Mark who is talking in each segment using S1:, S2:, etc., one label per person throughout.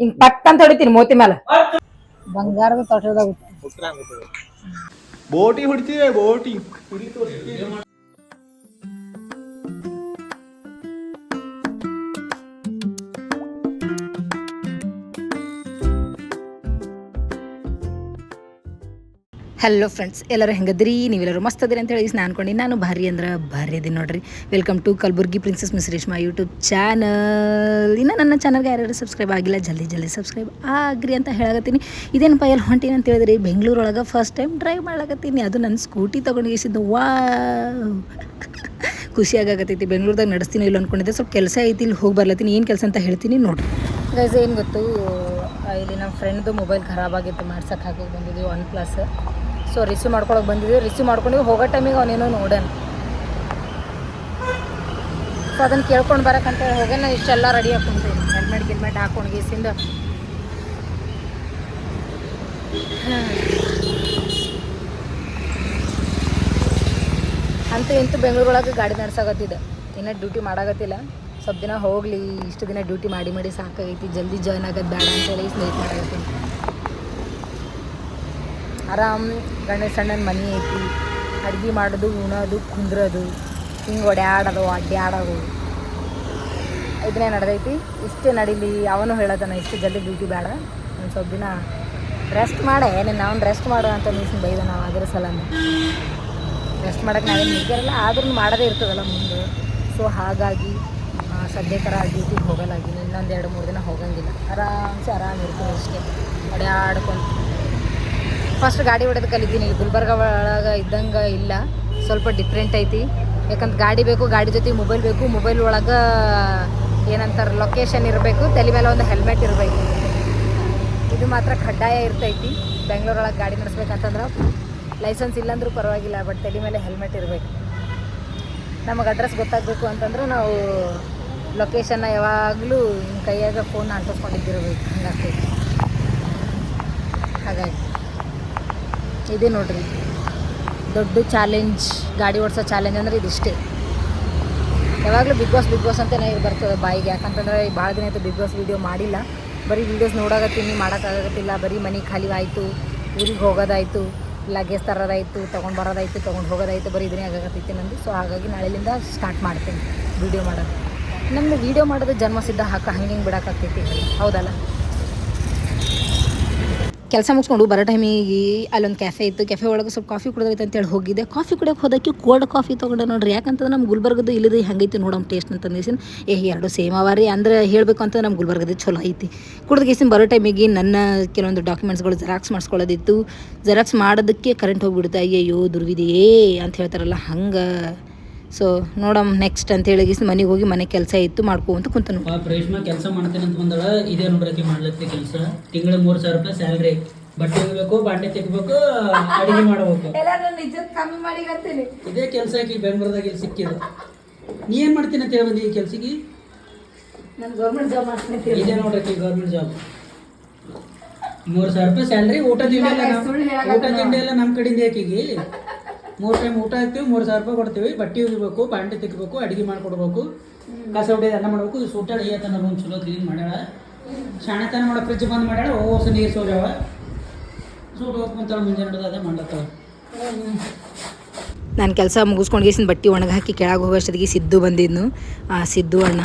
S1: ಹಿಂಗ್ ಪಟ್ ಅಂತ ಹೊಡಿತೀನಿ ಮೋತಿ ಮೇಲೆ ಬಂಗಾರದ ತೋಟದಾಗ
S2: ಬೋಟಿ ಹೊಡಿತೀವಿ ಬೋಟಿ.
S1: ಹಲೋ ಫ್ರೆಂಡ್ಸ್ ಎಲ್ಲರೂ ಹೆಂಗದ್ರಿ? ನೀವೆಲ್ಲರೂ ಮಸ್ತ್ ಅದ್ರಿ ಅಂತ ಹೇಳಿ ಅನ್ಕೊಂಡು, ನಾನು ಭಾರಿ ಅಂದ್ರೆ ಭಾರಿ ಅದೀನಿ ನೋಡ್ರಿ. Welcome to Kalaburagi princess miss Reshma YouTube channel ಇನ್ನು ನನ್ನ ಚಾನಲ್ಗೆ ಯಾರ್ಯಾರು ಸಬ್ಸ್ಕ್ರೈಬ್ ಆಗಿಲ್ಲ, ಜಲ್ದಿ ಜಲ್ದಿ ಸಬ್ಸ್ಕ್ರೈಬ್ ಆಗ್ರಿ ಅಂತ ಹೇಳಕತ್ತೀನಿ. ಇದೇನು ಎಲ್ಲಿ ಹೊಂಟೀನಿ ಅಂತ ಹೇಳಿದ್ರಿ, ಬೆಂಗಳೂರೊಳಗೆ ಫಸ್ಟ್ ಟೈಮ್ ಡ್ರೈವ್ ಮಾಡ್ಲಕತ್ತೀನಿ ಅದು ನನ್ನ ಸ್ಕೂಟಿ ತೊಗೊಂಡು ಇಸಿದ್ದು ವಾ ಖುಷಿಯಾಗತ್ತೈತಿ ಬೆಂಗಳೂರದಾಗ ನಡೆಸ್ತೀನಿ ಇಲ್ಲ ಅಂದ್ಕೊಂಡಿದ್ದೆ ಸ್ವಲ್ಪ ಕೆಲಸ ಐತಿ, ಇಲ್ಲಿ ಹೋಗಿ ಬರ್ಲತ್ತೀನಿ. ಏನು ಕೆಲಸ ಅಂತ ಹೇಳ್ತೀನಿ ನೋಡಿ ಗೈಸ್ ಏನು ಗೊತ್ತು ಇಲ್ಲಿ ನಮ್ಮ ಫ್ರೆಂಡ್ದು ಮೊಬೈಲ್ ಖರಾಬಾಗಿತ್ತು ಮಾಡ್ಸಕ್ಕೆ ಹಾಕಿ ಬಂದಿದ್ವಿ ಒನ್ ಪ್ಲಸ್ ಸೊ ರಿಸೀವ್ ಮಾಡ್ಕೊಳಕ್ಕೆ ಬಂದಿದ್ವಿ ರಿಸೀವ್ ಮಾಡ್ಕೊಂಡಿವಿ ಹೋಗೋ ಟೈಮಿಗೆ ಅವನೇನೋ ನೋಡೋಣ. ಸೊ ಅದನ್ನು ಕೇಳ್ಕೊಂಡು ಬರೋಕ್ಕಂತೇಳಿ ಹೋಗ್ಯಾನ ಇಷ್ಟೆಲ್ಲ ರೆಡಿ ಹಾಕೊಂತೀನಿ ಹೆಲ್ಮೆಟ್ ಗಿಲ್ಮೆಟ್ ಹಾಕೊಂಡು ಗೀಸಿಂದ. ಅಂತೂ ಇಂತೂ ಬೆಂಗಳೂರೊಳಗೆ ಗಾಡಿ ನಡ್ಸಾಕತ್ತಿದ್ದೆ. ಇನ್ನೂ ಡ್ಯೂಟಿ ಮಾಡಾಗತ್ತಿಲ್ಲ ಸ್ವಲ್ಪ ದಿನ ಹೋಗಲಿ. ಇಷ್ಟು ದಿನ ಡ್ಯೂಟಿ ಮಾಡಿ ಮಾಡಿ ಸಾಕಾಗೈತಿ. ಜಲ್ದಿ ಜಾಯ್ನ್ ಆಗೋದು ಬೇಡ ಅಂತೇಳಿ ಸ್ನೇಹಿತ ಮಾಡಾಕತ್ತೀನಿ ಆರಾಮ್ ಗಂಡ ಸಣ್ಣನ ಮನೆ ಐತಿ. ಅಡ್ಗೆ ಮಾಡೋದು ಉಣೋದು ಕುಂದ್ರೋದು ಹಿಂಗೆ ಒಡ್ಯಾಡೋದು ಅಡ್ಡಾಡೋದು ಇದನ್ನೇ ನಡೆದೈತಿ. ಇಷ್ಟೇ ನಡೀಲಿ ಅವನು ಹೇಳೋದನ್ನ ಇಷ್ಟು ಜಲ್ದಿ ಡ್ಯೂಟಿ ಬೇಡ. ಒಂದು ಸ್ವಲ್ಪ ದಿನ ರೆಸ್ಟ್ ಮಾಡೆ. ನೀನು ಅವ್ನು ರೆಸ್ಟ್ ಮಾಡು ಅಂತ ನೀನು ಬೈದ ನಾವು ಅದರ ಸಲ ರೆಸ್ಟ್ ಮಾಡೋಕ್ಕೆ ನಾವೇನು ನಿಂತಿರಲ್ಲ ಆದ್ರೂ ಮಾಡೋದೇ ಇರ್ತದಲ್ಲ ಮುಂದೆ. ಸೊ ಹಾಗಾಗಿ ಆ, ಸದ್ಯಕ್ಕರ ಡ್ಯೂಟಿಗೆ ಹೋಗಲಾಗಿನಿ ಇನ್ನೊಂದು ಎರಡು ಮೂರು ದಿನ ಹೋಗಂಗಿಲ್ಲ. ಆರಾಮ್ಸೆ ಆರಾಮ್ ಇರ್ತೀನಿ ಅಷ್ಟೇ. ಅಡ್ಯಾಡ್ಕೊಂಡು. ಫಸ್ಟ್ ಗಾಡಿ ಹೊಡೆದು ಕಲಿತೀನಿ. ಗುಲ್ಬರ್ಗ ಒಳಗೆ ಇದ್ದಂಗೆ ಇಲ್ಲ. ಸ್ವಲ್ಪ ಡಿಫ್ರೆಂಟ್ ಐತಿ. ಯಾಕಂದ್ರೆ ಗಾಡಿ ಬೇಕು, ಗಾಡಿ ಜೊತೆ ಮೊಬೈಲ್ ಬೇಕು. ಮೊಬೈಲ್ ಒಳಗೆ ಏನಂತಾರೆ ಲೊಕೇಶನ್ ಇರಬೇಕು. ತಲೆ ಮೇಲೆ ಒಂದು ಹೆಲ್ಮೆಟ್ ಇರಬೇಕು. ಇದು ಮಾತ್ರ ಕಡ್ಡಾಯ ಇರ್ತೈತಿ. ಬೆಂಗಳೂರೊಳಗೆ ಗಾಡಿ ನಡೆಸ್ಬೇಕಂತಂದ್ರೆ ಲೈಸೆನ್ಸ್ ಇಲ್ಲಾಂದ್ರೂ ಪರವಾಗಿಲ್ಲ ಬಟ್ ತಲೆ ಮೇಲೆ ಹೆಲ್ಮೆಟ್ ಇರಬೇಕು. ನಮಗೆ ಅಡ್ರೆಸ್ ಗೊತ್ತಾಗಬೇಕು ಅಂತಂದ್ರೆ ನಾವು ಲೊಕೇಶನ್ನ ಯಾವಾಗಲೂ ಕೈಯಾಗ ಫೋನ್ ಅಂಟಿಸ್ಕೊಂಡಿದ್ದಿರಬೇಕು ಹಂಗಾಗ್ತೈತಿ. ಹಾಗಾಗಿ. ಇದೇ ನೋಡ್ರಿ. ದೊಡ್ಡ ಚಾಲೆಂಜ್ ಗಾಡಿ ಓಡಿಸೋ ಚಾಲೆಂಜ್ ಅಂದ್ರೆ ಇದಿಷ್ಟೇ. ಯಾವಾಗಲೂ ಬಿಗ್ ಬಾಸ್ ಬಿಗ್ ಬಾಸ್ ಅಂತ ಅಂತಲೇ ಬರ್ತದೆ ಬಾಯಿಗೆ. ಯಾಕಂತಂದ್ರೆ ಭಾಳ ದಿನ ಆಯಿತು ಬಿಗ್ ಬಾಸ್ ವೀಡಿಯೋ ಮಾಡಿಲ್ಲ. ಬರೀ ವೀಡಿಯೋಸ್ ನೋಡೋಕತ್ತೀನಿ ಮಾಡೋಕ್ಕಾಗತ್ತಿಲ್ಲ ಬರೀ ಮನೆ ಖಾಲಿ ಆಯಿತು, ಊರಿಗೆ ಹೋಗೋದಾಯಿತು ಲಗೇಜ್ ತರೋದಾಯಿತು, ತೊಗೊಂಡು ಬರೋದಾಯಿತು, ತೊಗೊಂಡು ಹೋಗೋದಾಯಿತು, ಬರೀ ಇದನ್ನೇ ಆಗಾಕತ್ತೈತಿ ನಂದು. ಸೊ ಹಾಗಾಗಿ ನಾಳೆಲಿಂದ ಸ್ಟಾರ್ಟ್ ಮಾಡ್ತೀನಿ ವೀಡಿಯೋ ಮಾಡೋದು. ನಮ್ಮದು ವೀಡಿಯೋ ಮಾಡೋದು ಜನ್ಮಸಿದ್ಧ ಹಾಕ ಹಂಗೆ ಹಿಂಗೆ ಬಿಡೋಕ್ಕಾಗ್ತೈತಿ ಹೌದಲ್ಲ? ಕೆಲಸ ಮುಗಿಸ್ಕೊಂಡು ಬರೋ ಟೈಮಿಗೆ ಅಲ್ಲೊಂದು ಕೆಫೆ ಇತ್ತು. ಕೆಫೆ ಒಳಗೆ ಸ್ವಲ್ಪ ಕಾಫಿ ಕುಡಿದೈತೆ ಅಂತೇಳಿ ಹೋಗಿದ್ದೆ. ಕಾಫಿ ಕುಡಿಯೋಕೆ ಹೋದಕ್ಕೆ ಕೋಲ್ಡ್ ಕಾಫಿ ತೊಗೊಂಡೆ ನೋಡ್ರಿ. ಯಾಕಂತಂದ್ರೆ ನಮ್ಮ ಗುಲ್ಬರ್ಗದ್ದು ಇಲ್ಲದ, ಹೆಂಗೈತಿ ನೋಡಮ್ ಟೇಸ್ಟ್ ಅಂತ ಅಂದಿಸಿನ ಏ, ಎರಡು ಸೇಮ್ ಅವ ರೀ. ಅಂದ್ರೆ ಹೇಳಬೇಕು ಅಂತ ನಮ್ಮ ಗುಲ್ಬರ್ಗದ ಚಲೋ ಐತಿ. ಕುಡ್ದಗೇಸಿನ ಬರೋ ಟೈಮಿಗೆ ನನ್ನ ಕೆಲವೊಂದು ಡಾಕ್ಯುಮೆಂಟ್ಸ್ಗಳು ಜೆರಾಕ್ಸ್ ಮಾಡಿಸ್ಕೊಳ್ಳೋದಿತ್ತು. ಜೆರಾಕ್ಸ್ ಮಾಡೋದಕ್ಕೆ ಕರೆಂಟ್ ಹೋಗಿಬಿಡುತ್ತೆ ಅಯ್ಯೋ ದುರ್ವಿದೆಯೇ ಅಂತ ಹೇಳ್ತಾರಲ್ಲ, ಹಂಗೆ ಸೊ ನೋಡಮ್ ನೆಕ್ಸ್ಟ್ ಅಂತ ಹೇಳಿ ಮನೆಗೆ ಹೋಗಿ ಮನೆ ಕೆಲಸ ಇತ್ತು ಮಾಡ್ಕೊಂತ ಕುಂತನು.
S3: ರೇಷ್ಮಾ ಕೆಲಸ ಮಾಡ್ತೇನೆ ಅಂತ ಬಂದಳ ಇದೇ ನೋಡ್ರಿ ಮಾಡ್ಲತ್ತಿ ಕೆಲಸ. ತಿಂಗಳ ಮೂರ್ ಸಾವಿರ ರೂಪಾಯಿ ಸ್ಯಾಲ್ರಿ. ಬಟ್ಟೆ ಹೋಗ್ಬೇಕು ಬಾಂಡೆ ತೆಗಿಬೇಕು ಅಡಿಗೆ ಮಾಡ್ಬೇಕು.
S1: ಕಮ್ಮಿ ಮಾಡಿ
S3: ಇದೇ ಕೆಲಸ ಆಕಿ ಬೆಂಗಳೂರದಾಗ ಇಲ್ಲಿ ಸಿಕ್ಕಿದ ನೀ ಏನ್ ಮಾಡ್ತೀನಿ ಅಂತ ಹೇಳಿ ಬಂದಿ ಈ ಕೆಲ್ಸಿಗೆ?
S1: ನಾನು ಗೌರ್ಮೆಂಟ್ ಜಾಬ್ ಮಾಡ್ತೀನಿ
S3: ಇದೇ ನೋಡ್ರಿ ಗೌರ್ಮೆಂಟ್ ಜಾಬ್ ಮೂರ್ ಸಾವಿರ ರೂಪಾಯಿ ಸ್ಯಾಲ್ರಿ ಊಟ ತಿಂಡಿ ಎಲ್ಲ ಊಟ ತಿಂಡಿ ಎಲ್ಲ ನಮ್ಮ ಕಡೆಯಿಂದ ಆಕಿಗೆ. ಮೂರ್ ಟೈಮ್ ಊಟ ಹಾಕ್ತಿವಿ ಮೂರು ಸಾವಿರ ರೂಪಾಯಿ ಕೊಡ್ತೀವಿ. ಬಟ್ಟೆ ಒಗಿಬೇಕು ಬಾಂಡೆ ತೆಗಿಬೇಕು ಅಡಿಗೆ ಮಾಡ್ಕೊಡ್ಬೇಕು. ಕಸ ಹೊಡೆಯೋದು ಅನ್ನ ಮಾಡಬೇಕು. ಸೂಟಾಳ ಏತನ ರೂಮ್ ಚಲೋ ಕ್ಲೀನ್ ಮಾಡ್ಯಾಳ. ಶಾಣೆತನ ಮಾಡೋ ಫ್ರಿಜ್ ಬಂದ್ ಮಾಡ್ಯಾಳ. ಓಸು ನೀರು ಸೋಜಾವ ಸೂಟ್ ಹೋಗ್ಕೊಂತಾಳ ಮುಂಜಾನೆ ಹಿಡ್ದು ಅದೇ ಮಾಡ್ಲತ್ತಾವ
S1: ನಾನು ಕೆಲಸ ಮುಗಿಸ್ಕೊಂಡು ಗೀಸಿನ ಬಟ್ಟೆ ಒಣಗಿ ಹಾಕಿ ಕೆಳಗೆ ಹೋಗೋಷ್ಟೊತ್ತಿಗೆ ಸಿದ್ದು ಬಂದಿದ್ನು. ಆ ಸಿದ್ದು ಅಣ್ಣ.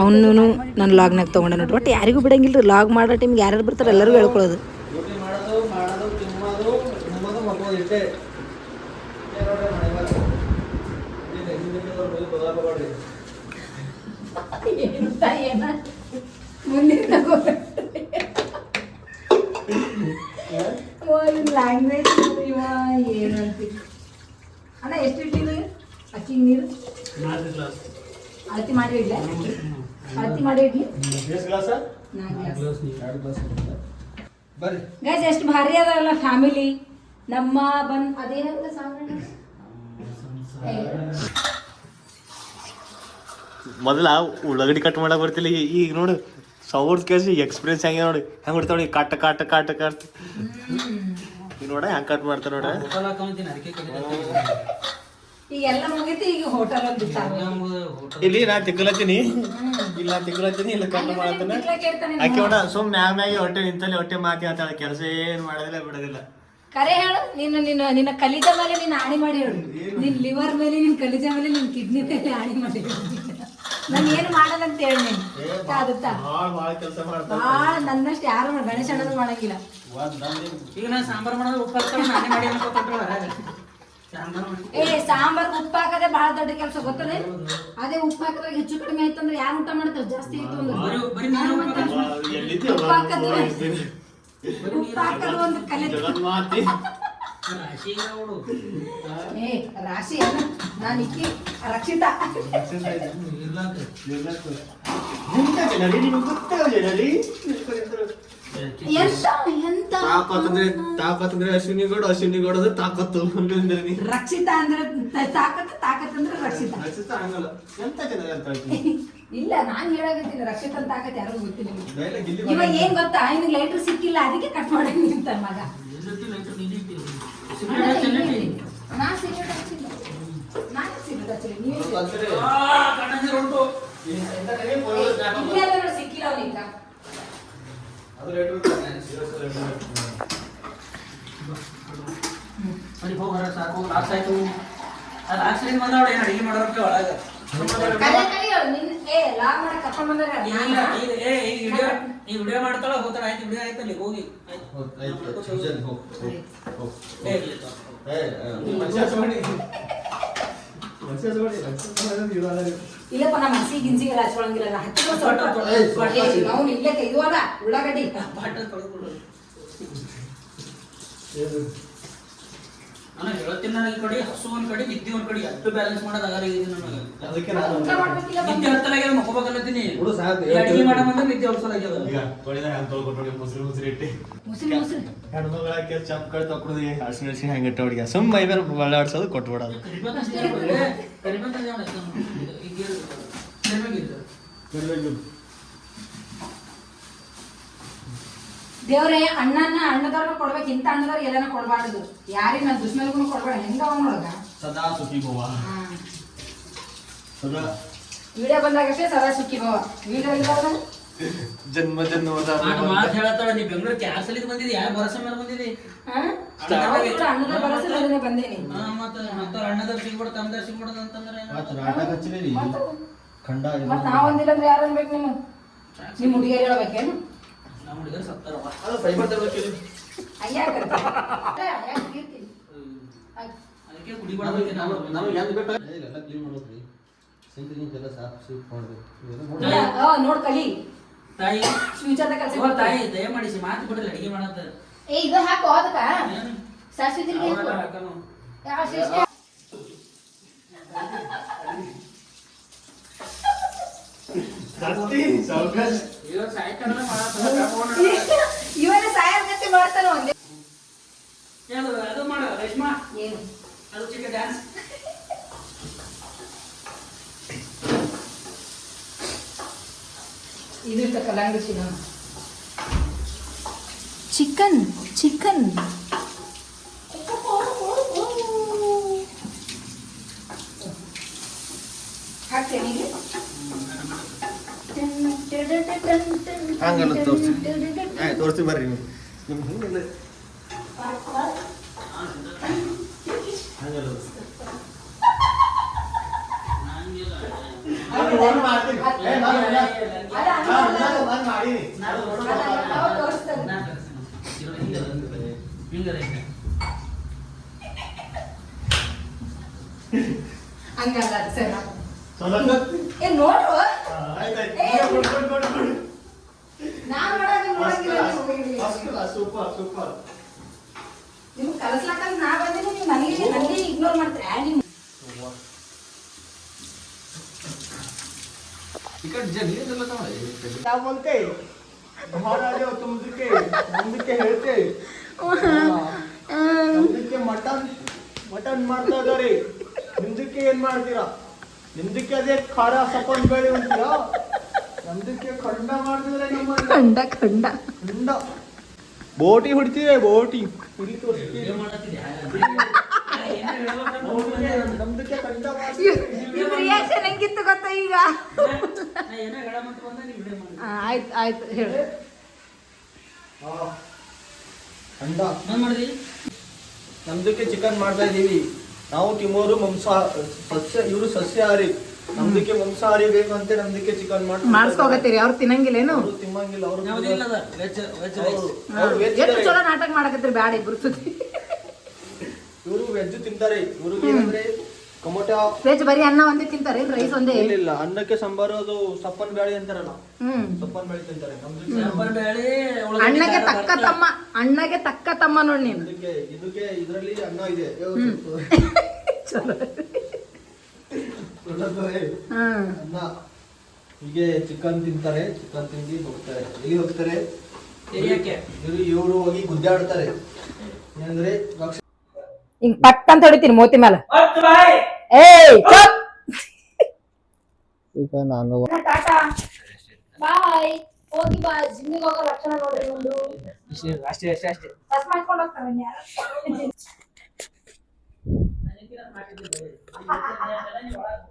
S1: ಅವನು ನಾನು ಲಾಗ್ನಾಗ ತೊಗೊಂಡ ನೋಡಿ ಒಟ್ಟು. ಯಾರಿಗೂ ಬಿಡಂಗಿಲ್ಲ ರೀ ಲಾಗ್ ಮಾಡೋ ಟೈಮ್ಗೆ ಯಾರ್ಯಾರು ಬರ್ತಾರೆ ಎಲ್ಲರಿಗೂ ಹೇಳ್ಕೊಳ್ಳೋದು
S2: ಡ್ಯೂಟಿ ಮಾಡೋದು ಮಾಡೋದು ತಿನ್ನೋದು ಉಣ್ಣೋದು ಮಕ್ಕೋದು ಇಷ್ಟೇ ಇದೇ ನೋಡ್ರಿ ಮನೆ ಬಾಗ್ಲು. ಇದೆ, ಹಿಂದಿನ ದಿನದವ್ರು ಬೈದು ಬದಲಾಗ್ಬೇಡ್ರಿ.
S1: ಲ್ಯಾಂಗ್ವೇಜ್ ಅಣ್ಣ ಎಷ್ಟು ಇಟ್ಟಿದ್ದು ಅಕ್ಕಿ ನೀರು ಅಳತಿ ಮಾಡಿ ಇಡ್ಲೆ ಅಳತಿ ಮಾಡಿ ಇಡ್ಲಿ. ಗೈಸ್ ಎಷ್ಟು ಭಾರಿ ಅದಲ್ಲ ಫ್ಯಾಮಿಲಿ ನಮ್ಮ ಬಂದ್ ಅದೇನಂತ
S2: ಮೊದಲ ಉಳ್ಳಾಗಡ್ಡಿ ಕಟ್ ಮಾಡಕ್ ಬರ್ತಿಲ್ಲ. ಈಗ ನೋಡು ಸೌರ್ಸ್ ಕೇಸಿ ಎಕ್ಸ್ಪೀರಿಯನ್ಸ್ ಹೆಂಗೆ ನೋಡಿ. ಹೆಂಗ್ ಬಿಡ್ತಾವ ನೋಡಿ ಕಟ್ ಕಟ್ ಕಟ್ ಕಟ್ ಈಗ ನೋಡ ಹೆಂಗ್ ಕಟ್ ಮಾಡ್ತಾರೆ ನೋಡ. ಇಲ್ಲಿ ನಾ ತಿಕ್ಕಲತ್ತೀನಿ. ಇಲ್ಲ ತಿಕ್ಕಲತ್ತೀನಿ ಇಲ್ಲ ಕಟ್ ಮಾಡತ್ತನ ಆಕೆ ನೋಡ ಸುಮ್ ಮ್ಯಾಗ ಮ್ಯಾಗೆ ಹೊಟ್ಟೆ ನಿಂತಲ್ಲಿ ಹೊಟ್ಟೆ ಮಾತಿ ಆತಾಳ ಕೆಲಸ ಏನು ಮಾಡೋದಿಲ್ಲ ಬಿಡೋದಿಲ್ಲ.
S1: ಕರೆ ಹೇಳು ನಿನ್ನ ನಿನ್ನ ನಿನ್ನ ಕಲಿಜ ಮೇಲೆ ನೀನು ಆಣಿ ಮಾಡಿ ಹೇಳು. ನಿನ್ನ ಲಿವರ್ ಮೇಲೆ ನಿನ್ನ ಕಲಿಜ ಮೇಲೆ ನಿನ್ನ ಕಿಡ್ನಿ ಮೇಲೆ ಆಣಿ ಮಾಡಿ ಹೇಳು. ನಾನು ಏನು ಮಾಡಲ್ಲ ಅಂತ ಹೇಳಿ ನೀನು. ಆಗುತ್ತಾ?
S2: ಭಾಳ
S1: ನನ್ನಷ್ಟು ಯಾರು ಗಣೇಶ ಅಣ್ಣನೂ ಮಾಡಂಗಿಲ್ಲ.
S3: ಈಗ ನಾ ಸಾಂಬಾರ್ ಮಾಡೋದು ಉಪ್ಪು ಹಾಕ್ತಾಳೆ ನಾನೇ ಮಾಡಿ
S1: ಏ ಸಾಂಬಾರ್ ಉಪ್ಪು ಹಾಕದೆ ಬಹಳ ದೊಡ್ಡ ಕೆಲಸ ಗೊತ್ತದೆ ಅದೇ ಉಪ್ಪು ಹಾಕಿದಾಗ ಹೆಚ್ಚು ಕಡಿಮೆ ಆಯ್ತಂದ್ರೆ ಯಾರು ಊಟ ಮಾಡ್ತಾರೆ? ಜಾಸ್ತಿ ಆಯ್ತು ಅಂದ್ರೆ.
S3: ನೀನು ಉಪ್ಪು ಹಾಕೋದು.
S1: ಉಪ್ಪು ಹಾಕೋದು ಒಂದು ಕಲೆ. ಏ ರಾಶಿ ನಾನಿಕ್ಕಿ ನಾನು ಇಕ್ಕಿ ರಕ್ಷಿತಾ.
S2: ಎಂತ
S1: ಎಂತ
S2: ತಾಕತ್ತಂದ್ರೆ ತಾಕತ್ತಂದ್ರೆ ಅಶ್ವಿನಿ ಗೌಡ ಅಶ್ವಿನಿ ಗೌಡ ಅಂದ್ರೆ ತಾಕತ್ತು
S1: ರಕ್ಷಿತಾ ಅಂದ್ರೆ ತಾಕತ್ ತಾಕತ್ ಅಂದ್ರೆ ರಕ್ಷಿತಾ
S2: ರಕ್ಷಿತಾ ಹಂಗಲ್ಲ ಎಂತ ಜನ ಅಂತ
S1: ಇಲ್ಲ ನಾನ್ ಹೇಳಾಗತ್ತೀನಿ ರಕ್ಷಿತಾ ತಾಕತ್ ಯಾರು ಗೊತ್ತಿಲ್ಲ. ಇವಾಗ ಏನ್ ಗೊತ್ತಾ? ಇನ್ನು ಲೈಟ್ರ್ ಸಿಕ್ಕಿಲ್ಲ ಅದಕ್ಕೆ ಕಟ್ ಮಾಡಿ ನಿಂತ ಮಗ. ನಾ ಸಿಗರೇಟ್ ಹಚ್ಚಿಲ್ಲ ನಾನು ಸಿಗರೇಟ್ ಹಚ್ಚಿಲ್ಲ ನೀವೇ ಸಿಕ್ಕಿಲ್ಲ ಅವನಿಗ
S3: ಮನೆ ಹೋಗಾರ ಸಾಕು ಲಾಸ್ ಆಯ್ತು. ಅದು ಆಕ್ಸಿಡೆಂಟ್ ಏನು ಅಡಿಗೆ ಮಾಡೋಕೆ ಒಳಗೆ. ಈ ವಿಡಿಯೋ ಮಾಡ್ತಾಳ ಆಯ್ತು ವಿಡಿಯೋ ಆಯ್ತು ಅಲ್ಲಿ ಹೋಗಿ. ಇಲ್ಲಿ ತಗೋ.
S1: ಇಲ್ಲಪ್ಪ ನಮ್ಮ ಹಸಿ ಗಿಂಜಿಗೆಲ್ಲ ಹಚ್ಕೊಳಂಗಿಲ್ಲ. ನಾ ಹಚ್ಚಿದ್ರು ಸ್ವಲ್ಪ
S3: ಏ, ಸ್ವಲ್ಪ
S1: ಏ, ಅವ್ನು ಇಲ್ಲೇ ಇದು ಅದ ಉಳ್ಳಾಗಡ್ಡಿ.
S3: ಪಾಠ ತೊಳ್ಕೊಡು. ನಾನು ಹೇಳ್ತೀನಿ ನನಗೆ ಈ ಕಡೆ ಹಸು ಒಂದ್ ಕಡೆ ನಿದ್ದೆ ಒಂದ್ ಕಡೆ ಎಷ್ಟು ಬ್ಯಾಲೆನ್ಸ್ ಮಾಡೋದು ನನಗೆ
S2: ಅದಕ್ಕೆ
S3: ನಾನು ಮಕ್ಕೋಬೇಕಲ್ಲತ್ತೀನಿ
S2: ಹುಡು ಸಾಕು.
S3: ಅಡಿಗೆ ಮಾಡ ಬಂದ್ರೆ ನಿದ್ದೆ ಹೊಡ್ಸಲಾಗ್ಯದ
S2: ಈಗ ತೊಳಿದ ಹ್ಯಾಂಗ ತೊಳ್ಕೊಟ್ಟು ಮುಸ್ರಿ ಮುಸ್ರಿ ಇಟ್ಟಿ
S1: ಮುಸ್ರಿ ಮುಸ್ರಿ
S2: ಹೆಣ್ಮಗಳಾಕೆ ಚಪ್ಕಳ್ ತಕೊಡುದು ಅರ್ಶಿನ ಅರ್ಶಿನ ಹಂಗೆ ಇಟ್ಟ ಹುಡುಗ ಸುಮ್ಮ ಮೈ ಮೇಲೆ ಬಳ್ಳಾಡ್ಸೋದು ಕೊಟ್ಬಿಡೋದು
S3: ಈಗ ಇದು.
S1: ದೇವ್ರೆ ಅಣ್ಣನ ಅಣ್ಣದವ್ರನ್ನ ಕೊಡ್ಬೇಕು ಇಂಥ ಅಣ್ಣದವ್ರಿಗೆ ಎಲ್ಲಾನ ಕೊಡ್ಬಾರ್ದು. ಯಾರಿಗೆ ನನ್ನ ದುಶ್ಮನಿಗೂ ಕೊಡ್ಬೇಡ ಹೆಂಗ ಅವ ನೋಡಗ
S2: ಸದಾ ಸುಖಿ ಭವ. ಸದಾ.
S1: ವಿಡಿಯೋ ಬಂದಾಗಷ್ಟೇ ಸದಾ ಸುಖಿ ಭವ. ವಿಡಿಯೋ ಇಲ್ಲಾರ್ದ
S2: ಜನ್ಮ ಜನ್ಮದ
S3: ನಾನು ಮಾತು ಹೇಳತ್ತಾಳ ನೀ ಬೆಂಗಳೂರಿಗೆ ಯಾರ ಸಲಿದ್ ಬಂದಿದ್ದಿ ಯಾರ ಭರವಸೆ ಮೇಲೆ ಬಂದಿದ್ದಿ
S1: ಅಣ್ಣದ ಭರವಸೆ ಮೇಲೆ ಬಂದೇನಿ.
S3: ಹಾ ಮತ್ತ ಮತ್ತ ಅಣ್ಣದವ್ರು ಸಿಗ್ಬಿಡ ತಮ್ಮದವ್ರು ಸಿಗ್ಬಿಡದ ಅಂತಂದ್ರೆ
S2: ಮತ್ತ್ ನಾಟಕ ಹಚ್ಚಿರಿ ಖಂಡ ಇದು.
S1: ಮತ್ ನಾವ್ ಒಂದಿಲ್ಲ ಅಂದ್ರೆ ಯಾರು ಅನ್ಬೇಕು ನಿಮ್ಮ ನಿಮ್ ಹುಡುಗಿಯರ್ ಹೇಳ್ಬೇಕೇನು?
S3: ನಮ್ಮ ಹುಡುಗರು ಸತ್ತಾರವ್ವ
S2: ಅದು ಫೈಬರ್ ತರ್ಬೇಕಿಲ್ಲ
S1: ಅಯ್ಯ
S3: ಅದಕ್ಕೆ ಕುಡಿಬಾರ್ದು ನಾವು
S2: ನಮಗೆ ಎಂತ ಬೇಕು? ಎಲ್ಲ ಕ್ಲೀನ್ ಮಾಡ್ಬೇಕ್ರಿ. ಸಿಂಕ್ ಗಿಂಕ್ ಎಲ್ಲ ಸಾಫ್ ಸೂಫ್ ಮಾಡ್ಬೇಕು ಇವೆಲ್ಲ
S1: ನೋಡ್ ಕಲಿ.
S3: ತಾಯಿ
S1: ಫ್ಯೂಚರ್ದ ಕೆಲಸ
S3: ಅವ್ವ ತಾಯಿ ದಯಮಾಡಿಸಿ ಮಾತು ಬಿಡಲ್ಲ ಅಡಿಗೆ ಮಾಡತ್ತ
S1: ಏ ಇದು ಹಾಕು ಅದಕ್ಕ?
S3: ಏನು?
S1: ಸಾಸಿವೆ ಜೀರಿಗೆ
S3: ಅವೆಲ್ಲ
S1: ಹಾಕು.
S3: ಹಾಕನು.
S1: ಯಾವ ಶಿಷ್ಟ? ಇವನ ಸಾಯಲ್ ಗತಿ ಮಾಡ್ತಾನ ಒಂದೇ
S3: ಅದು ಅದು ಮಾಡು ರೇಷ್ಮಾ.
S1: ಏನು?
S3: ಅದು ಚಿಕ್ಕ ಡ್ಯಾನ್ಸ್
S1: ಇದು ಚಿಕನ್ ಚಿಕನ್ ಚಿಕನ್ ಹಾಕ್ತೇನೆ
S2: ಹಂಗಲ್ಲ ತೋರ್ಸಿ. ಆಯ್ತು ತೋರಿಸಿ ಬರ್ರಿ ನೀವು. ನಿಮ್ಗೆ ಹಿಂಗೆಲ್ಲ ಹಂಗಲ್ಲ.
S1: ಹಂಗಲ್ಲ ಸರ್.
S2: ಚಲೋ
S1: ನಾನು
S2: ಮಾಡೋದು
S1: ನೋಡಂಗಿಲ್ಲ
S2: ಸೂಪರ್ ಸೂಪರ್
S1: ನೀವು
S2: ಮಟನ್ ಮಟನ್ ಮಾಡ್ತಾ ಇದಾರೆ ನಿಮ್ದಕ್ಕೆ ಏನ್ ಮಾಡ್ತೀರಾ? ನಿಮ್ದಕ್ಕೆ ಅದೇ ಖಾರ ಸಕೊಂಡು ಅಂತೀರಾ ಖಂಡ ಮಾಡ್ತಿದ್ರೆ ನಮ್ಮ
S1: ಖಂಡ
S2: ಬೋಟಿ ಹೊಡಿತೀವಿ. ಬೋಟಿ
S1: ರಿಯಾಕ್ಷನ್ ಹೆಂಗಿತ್ತು ಗೊತ್ತಾ ಈಗ? ಆಯ್ತು ಆಯ್ತು ಹೇಳಿ.
S2: ನಮ್ದಕ್ಕೆ ಚಿಕನ್ ಮಾಡ್ತಾ ಇದೀವಿ. ನಾವು ತಿಮ್ಮೋರು ಮಾಂಸ ಸಸ್ಯ ಇವರು ಸಸ್ಯಾಹಾರಿ. ನಮ್ದಕ್ಕೆ ಮಾಂಸಾಹಾರಿ ಬೇಕು ಅಂತ ನಮ್ದಕ್ಕೆ ಚಿಕನ್
S1: ಮಾಡಿಸ್ಕೋಗತ್ತೀರಿ ಅವ್ರು ತಿನ್ನಂಗಿಲ್ಲೇನು
S2: ಅವರು ತಿನ್ನಂಗಿಲ್ಲ ಅವರು
S1: ಎಷ್ಟು ಚಲೋ ನಾಟಕ ಮಾಡಕತ್ತೀರಿ ಬ್ಯಾಡ ಇಬ್ರು ಸುದ್ದಿ.
S2: ಇವರು ವೆಜ್ ತಿಂತಾರೆ. ಇವರು ಏನಂದ್ರೆ ಟೊಮೊಟೊ
S1: ವೆಜ್ ಬರೀ ಅನ್ನ ಒಂದೇ ತಿಂತಾರೆ ರೈಸ್ ಒಂದೇ?
S2: ಇಲ್ಲ ಇಲ್ಲ ಅನ್ನಕ್ಕೆ ಸಾಂಬಾರು ಅದು ಸಪ್ಪನ್ ಬ್ಯಾಳಿ ಅಂತಾರಲ್ಲ.
S1: ಹ್ಮ್.
S2: ಸಪ್ಪನ್ ಬ್ಯಾಳಿ ತಿಂತಾರೆ.
S1: ಅಣ್ಣಗೆ ತಕ್ಕ ತಮ್ಮ ಅಣ್ಣಗೆ ತಕ್ಕ ತಮ್ಮ ನೋಡಿ ನೀನು.
S2: ಇದಕ್ಕೆ ಇದಕ್ಕೆ ಇದರಲ್ಲಿ ಅನ್ನ ಇದೆ.
S1: ಚಲೋ.
S2: ಅನ್ನ ಹೀಗೆ ಚಿಕನ್ ತಿಂತಾರೆ ಚಿಕನ್ ತಿಂದು ಹೋಗ್ತಾರೆ. ಎಲ್ಲಿ ಹೋಗ್ತಾರೆ? ಇವರು ಇವರು ಹೋಗಿ ಗುದ್ದಾಡ್ತಾರೆ. ಏನಂದ್ರೆ
S1: ಹಿಂಗ್ ಪಟ್ ಅಂತ ಹೊಡಿತೀನಿ ಮೋತಿ ಮೇಲೆ ಏಯ್ ಚಪ್.
S2: ಈಗ ನಾನು
S1: ಬಾಯ್. ಹೋಗಿ ಬಾ ಜಿಮ್ಮಿಗೆ ಹೋಗೋ ಲಕ್ಷಣ ನೋಡ್ರಿ ಒಂದು
S3: ಅಷ್ಟೇ ಅಷ್ಟೇ ಅಷ್ಟೇ
S1: ಹೋಗ್ತಾರೆ ಯಾರು?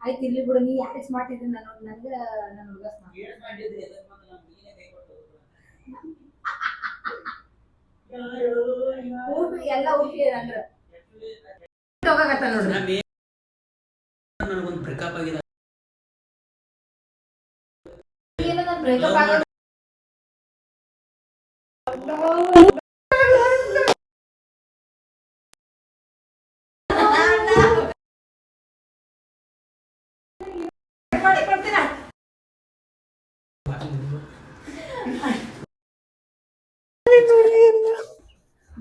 S1: ಆಯ್ತು ಇಲ್ಲಿ ಬಿಡು ನೀ ಯಾಕೆ ಸ್ಮಾರ್ಟ್ ಇದ್ದೀನಿ ನಾನು ನನಗೆ ನನ್ನ ಹುಡುಗ ಸ್ಮಾರ್ಟ್ ಎಲ್ಲ ಹೋಗಿ ಅಂದ್ರೆ. ಹೋಗಕತ್ತ ನೋಡ್ರಿ
S3: ನನಗೊಂದು ಬ್ರೇಕಪ್ ಆಗಿದೆ
S1: ಏನು ನನ್ನ breakup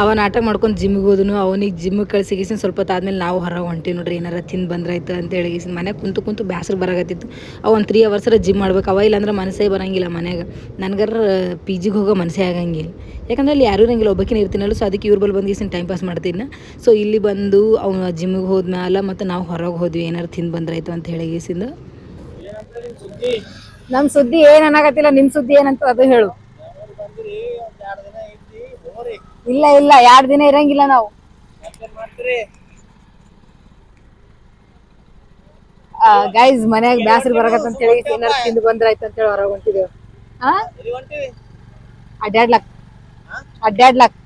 S1: ಅವ ನಾಟಕ ಮಾಡ್ಕೊಂಡು ಜಿಮ್ಗೆ ಹೋದನು, ಅವನಿಗೆ ಕಳ್ಸಿ ಗೀಸಿನ ಸ್ವಲ್ಪ ಆದ್ಮೇಲೆ ನಾವು ಹೊರಗೆ ಹೊಂಟಿವಿ ನೋಡ್ರಿ, ಏನಾರ ತಿಂದು ಬಂದ್ರಾಯ್ತು ಅಂತ ಹೇಳಿ ಮನೆಗೆ ಕುಂತು ಕುಂತು ಬ್ಯಾಸರ್ ಬರಾಕತ್ತಿತ್ತು. ಅವ ಒಂದು ತ್ರೀ ಅವರ್ಸರ ಜಿಮ್ ಮಾಡ್ಬೇಕು, ಅವ ಇಲ್ಲಾಂದ್ರೆ ಮನಸ್ಸೇ ಬರಂಗಿಲ್ಲ ಮನ್ಯಾಗ. ನನಗರ ಪಿ ಜಿಗೆ ಹೋಗೋ ಮನಸ್ಸೇ ಆಗಂಗಿಲ್ಲ. ಯಾಕಂದ್ರೆ ಅಲ್ಲಿ ಯಾರೂ ಇರಂಗಿಲ್ಲ, ಒಬ್ಬಕಿನ ಇರ್ತೀನಲ್ಲ ಸೊ ಅದಕ್ಕೆ ಇವ್ರ ಬಲ್ಲಿ ಬಂದು ಟೈಮ್ ಪಾಸ್ ಮಾಡ್ತೀನಿ ಸೊ ಇಲ್ಲಿ ಬಂದು ಅವ್ನು ಜಿಮ್ಗೆ ಹೋದ್ಮೇಲೆ ಮತ್ತು ನಾವು ಹೊರಗೆ ಹೋದ್ವಿ, ಏನಾರು ತಿಂದು ಬಂದ್ರಾಯ್ತು ಅಂತ ಹೇಳಿ ಗೀಸಿಂದ. ನಮ್ಮ ಸುದ್ದಿ ಏನು ನಿಮ್ಮ ಸುದ್ದಿ ಏನಂತ ಅದು ಹೇಳು. ಇಲ್ಲ ಇಲ್ಲ ಎರಡು ದಿನ ಇರಂಗಿಲ್ಲ ನಾವು. ಗೈಸ್ ಮನ್ಯಾಗ ಬ್ಯಾಸ್ರಿ ಬರಕತ್ತ ಅಂತ ಹೇಳಿ ಏನಾರ ತಿಂದು ಬಂದ್ರಾಯ್ತು ಅಂತ ಹೇಳಿ ಹೊರಗೆ ಹೊಂಟಿದೇವ್. ಅಡ್ಡಾಡ್ಲಕ್ ಅಡ್ಡಾಡ್ಲಕ್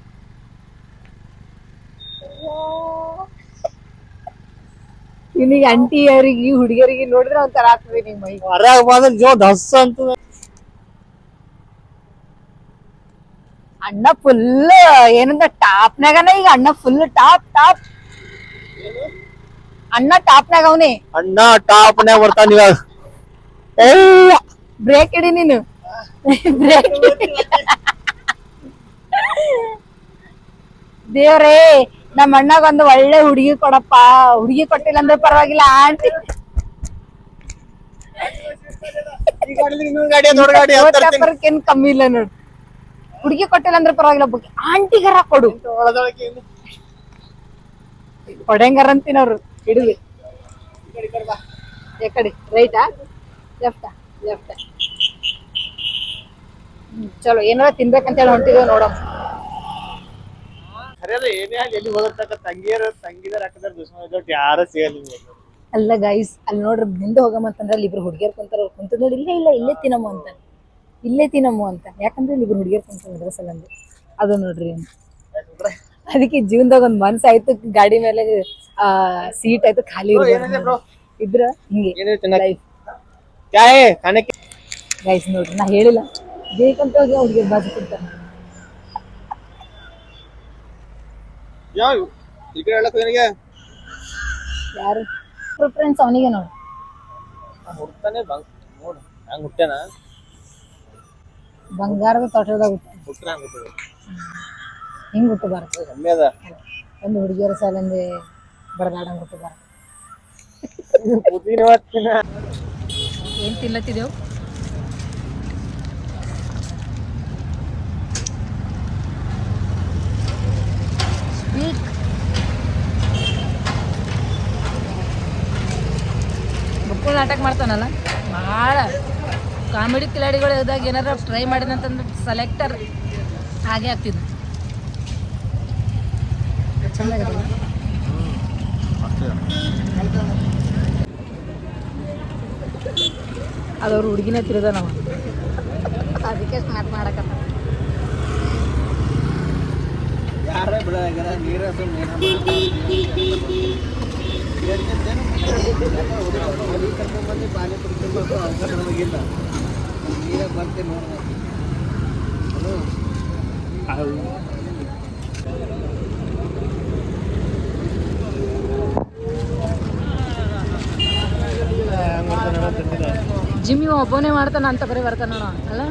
S1: ನಿನಗೆ ಅಂಟಿಯರಿಗೆ ಹುಡುಗಿಯರಿಗೆ ನೋಡಿದ್ರೆ ಒಂಥರ ಆಗ್ತದೆ ನಿಮ್ಮ ಮೈ.
S2: ಹೊರಗೆ ಬಂದ್ರೆ ಜೋ ದಸ್ ಅಂತ
S1: ಅಣ್ಣ ಫುಲ್ ಏನಂದ ಟಾಪ್ನಾಗನ ಈಗ ಅಣ್ಣ ಫುಲ್ ಟಾಪ್ ಟಾಪ್ ಅಣ್ಣ ಟಾಪ್ನಾಗ ಅವನೇ.
S2: ಅಣ್ಣ ಟಾಪ್ನ್ಯಾಗ ಬರ್ತಾನ ಇವಾಗ
S1: ಬ್ರೇಕ್ ಇಡಿ ನೀನು. ಬ್ರೇಕ್ ದೇವ್ರೇ ನಮ್ಮ ಅಣ್ಣಗ ಒಂದು ಒಳ್ಳೆ ಹುಡುಗಿ ಕೊಡಪ್ಪ. ಹುಡುಗಿ ಕೊಟ್ಟಿಲ್ಲ ಅಂದ್ರೆ ಪರವಾಗಿಲ್ಲ ಆಂಟಿ. ಕಮ್ಮಿ ಇಲ್ಲ ನೋಡು. ಹುಡುಗಿ ಕೊಟ್ಟಿಲ್ಲ ಅಂದ್ರೆ ಪರವಾಗಿಲ್ಲ ಬುಕ್ ಆಂಟಿಗರ ಕೊಡು. ಕೊಡೆಂಗರ ಅಂತಿನವ್ರು ಹಿಡಿದು ಎಕಡೆ ರೈಟಾ ಲೆಫ್ಟಾ ಲೆಫ್ಟ್ ಚಲೋ. ಏನಾರ ತಿನ್ಬೇಕಂತ ಹೇಳಿ ಹೊಂಟಿದ್ವಿ
S2: ನಿಮ್ಗೆ.
S1: ಅಲ್ಲ ಗೈಸ್ ಅಲ್ಲಿ ನೋಡ್ರಿ ಹಿಂದೆ ಹೋಗಮಂತಂದ್ರೆ ಅಲ್ಲಿ ಇಬ್ರು ಹುಡುಗಿಯರ್ ಕುಂತಾರ ಕುಂತ ನೋಡಿ ಇಲ್ಲ ಇಲ್ಲ ಇಲ್ಲೇ ತಿನ್ನಮ್ಮ ಅಂತ. ಇಲ್ಲೇ ತಿನ್ನಮ್ಮ ಅಂತ. ಯಾಕಂದ್ರೆ ಇಲ್ಲಿ ಇಬ್ರು ಹುಡುಗಿಯರ್ ಕುಂತ ಅದ್ರ. ಸಲಂದು ಅದು ನೋಡ್ರಿ. ಅದಕ್ಕೆ ಜೀವನದಾಗ ಒಂದ್ ಮನ್ಸ ಆಯ್ತು ಗಾಡಿ ಮೇಲೆ ಆ ಸೀಟ್ ಆಯ್ತು ಖಾಲಿ? ಇದ್ರ ಹಿಂಗೆ. ಗೈಸ್ ನೋಡ್ರಿ ನಾ ಹೇಳಿಲ್ಲ. ಬೇಕಂತ ಹೋಗಿ ಹುಡುಗಿಯರ್ ಬಾಜು ಕುಂತಾರ
S2: ಯಾವ ಈ ಕಡೆ ಹೇಳಕ್ ನಿನಗೆ?
S1: ಯಾರು? ಪ್ರಿಫರೆನ್ಸ್ ಅವನಿಗೆ ನೋಡು.
S2: ಹುಡ್ತಾನೆ ನೋಡು. ಹಂಗ ಹುಟ್ಟ್ಯಾನ
S1: ಬಂಗಾರದ ತೋಟದಾಗ ಹುಟ್ಟ.
S2: ಹಂಗ
S1: ಒಂದು ಹುಡುಗಿಯರ ಸಾಲಂದೆ ಬಡದಾಡಂಗ್ ಹುಟ್ಟಬಾರ್ದು
S2: ಬುದ್ಧಿನ ಇವತ್ತಿನ
S1: ಏನ್ ತಿನ್ಲತ್ತಿದೇವು ಬುಕ್ಕು ನಾಟಕ ಮಾಡ್ತಾನಲ್ಲ? ಭಾಳ ಕಾಮಿಡಿ ಕಿಲಾಡಿಗಳು ಇದ್ದಾಗ ಏನಾರ ಟ್ರೈ ಮಾಡಿದಂತಂದ್ರೆ ಸೆಲೆಕ್ಟರ್ ಹಾಗೆ ಆಗ್ತಿದ್ದು ಅದು ಅದವ್ರು ಹುಡುಗಿನೇ ತಿರುದ ನಾವು ಅದಕ್ಕೆ ಸ್ನಾಟ್ ಮಾಡಕತ್ತ
S2: ಯಾರೇ ಬಿಡಾಗ್ಯಾರ ನೀರ ಕರ್ಕೊಂಡ್ಬಂದು ಪಾನಿ ಕುಡ್ಕೊಂಡು ಅವಕಾಶ ನಮಗಿಲ್ಲ ನೀರೇ ಬರ್ತೀನಿ
S1: ಜಿಮ್ ಇವ ಒಬ್ಬನೇ ಮಾಡ್ತಾನ ಅಂತ ಬರೀ ಬರ್ತಾನ ನೋಡ, ಅಲ್ಲ?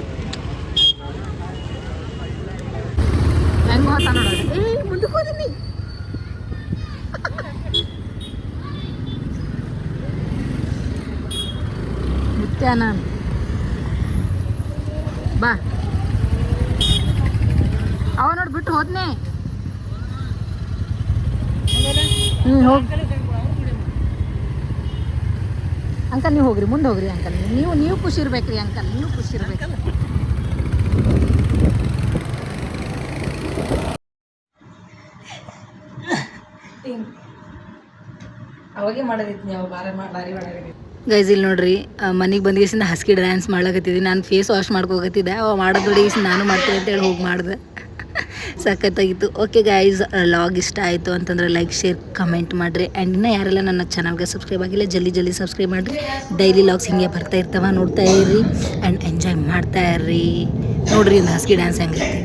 S1: ಹೆಂಗ್ ಏ, ಮುಂದಕ್ಕೆ ಹೋದಿನಿ ನಾನು ಬಾ ಅವ ನೋಡಿ ಬಿಟ್ಟು ಹೋದ್ನೆ ಹ್ಞೂ ಹೋಗಿ ಅಂಕಲ್ ನೀವು ಹೋಗ್ರಿ ಮುಂದೆ ಹೋಗ್ರಿ ಅಂಕಲ್ ನೀವು. ನೀವು ಖುಷಿ ಇರ್ಬೇಕ್ರಿ ಅಂಕಲ್ ನೀವು ಖುಷಿ ಇರ್ಬೇಕು ಅವಾಗೆ ಮಾಡೋದಿತ್ತು ನೀವು ಬಾರಿ ಬಾರಿ ಗೈಸ್ ಇಲ್ಲಿ ನೋಡ್ರಿ ಮನೆಗೆ ಬಂದಿಗೆಸಿಂದ ಹಸ್ಕಿ ಡ್ಯಾನ್ಸ್ ಮಾಡ್ಲಕತ್ತಿದ್ದೆ. ನಾನು ಫೇಸ್ ವಾಶ್ ಮಾಡ್ಕೋಕತ್ತಿದ್ದೆ ಅವ ಮಾಡೋದ್ರೊಡಿ ನಾನು ಮಾಡ್ತೀನಿ ಅಂತೇಳಿ ಹೋಗಿ ಮಾಡಿದೆ. ಸಖತ್ತಾಗಿತ್ತು ಓಕೆ ಗೈಸ್ ಲಾಗ್ ಇಷ್ಟ ಆಯಿತು ಅಂತಂದ್ರೆ ಲೈಕ್ ಶೇರ್ ಕಮೆಂಟ್ ಮಾಡಿರಿ. ಆ್ಯಂಡ್ ಇನ್ನೂ ಯಾರೆಲ್ಲ ನನ್ನ ಚಾನಲ್ಗೆ ಸಬ್ಸ್ಕ್ರೈಬ್ ಆಗಿಲ್ಲ, ಜಲ್ದಿ ಜಲ್ದಿ ಸಬ್ಸ್ಕ್ರೈಬ್ ಮಾಡಿರಿ. ಡೈಲಿ ಲಾಗ್ಸ್ ಹಿಂಗೆ ಬರ್ತಾ ಇರ್ತಾವ, ನೋಡ್ತಾ ಇರ್ರಿ. ಆ್ಯಂಡ್ ಎಂಜಾಯ್ ಮಾಡ್ತಾ ಇರ್ರಿ. ನೋಡ್ರಿ ಒಂದು ಹಸ್ಕಿ ಡ್ಯಾನ್ಸ್ ಹೆಂಗೈತಿ